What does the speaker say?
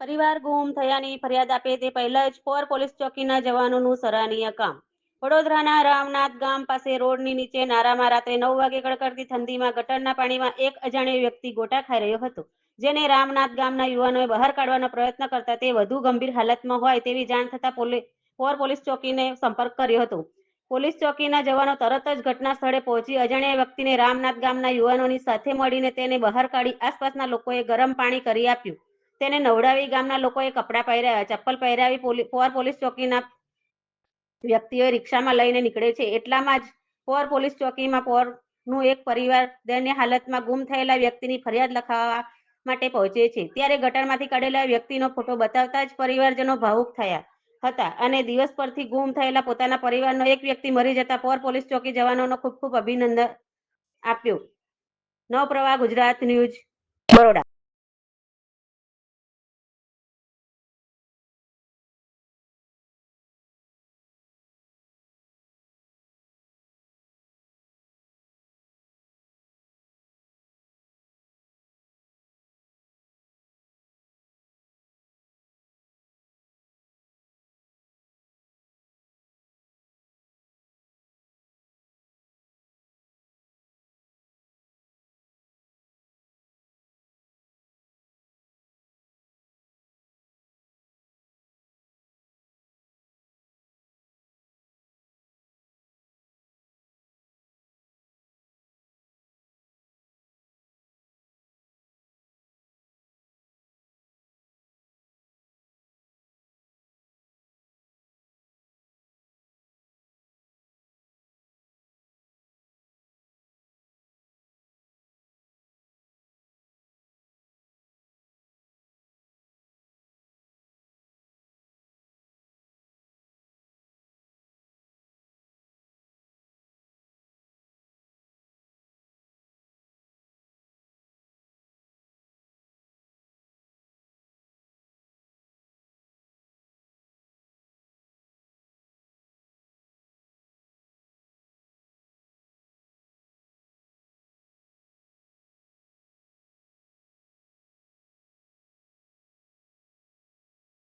પરિવાર ગુમ થયાની ફરિયાદ આપે તે પહેલા જ પોર પોલીસ ચોકીના જવાનોનું સરાહનીય કામ. વડોદરાના રામનાથ ગામ પાસે રોડની નીચે નારામાં રાત્રે નવ વાગે કડકડતી ઠંડીમાં ગટરના પાણીમાં એક અજાણ્યો વ્યક્તિ ગોટા ખાઈ રહ્યો હતો, જેને રામનાથ ગામના યુવાનોએ બહાર કાઢવાનો પ્રયત્ન કરતા તે વધુ ગંભીર હાલતમાં હોય તેવી જાણ થતા પોર પોલીસ ચોકીને સંપર્ક કર્યો હતો. પોલીસ ચોકીના જવાનો તરત જ ઘટના સ્થળે પહોંચી અજાણ્યા વ્યક્તિને રામનાથ ગામના યુવાનોની સાથે મળીને તેને બહાર કાઢી આસપાસના લોકોએ ગરમ પાણી કરી આપ્યું. તેને નવડાવી ગામના લોકોએ કપડાં પહેર્યા, ચપ્પલ પહેરાવી પોર પોલીસ ચોકીના વ્યક્તિઓ રિક્ષામાં લઈને નીકળે છે. એટલામાં જ પોર પોલીસ ચોકીમાં પોરનું એક પરિવાર દયનીય હાલતમાં ગુમ થયેલા વ્યક્તિની ફરિયાદ લખાવવા માટે પહોંચે છે. ત્યારે ગટરમાંથી કાઢેલા વ્યક્તિનો ફોટો બતાવતા જ પરિવારજનો ભાવુક થયા હતા અને દિવસ પરથી ગુમ થયેલા પોતાના પરિવારનો એક વ્યક્તિ મરી જતા પોર પોલીસ ચોકી જવાનોનો ખૂબ ખૂબ અભિનંદન આપ્યું. નવપ્રવાહ, ગુજરાત ન્યૂઝ.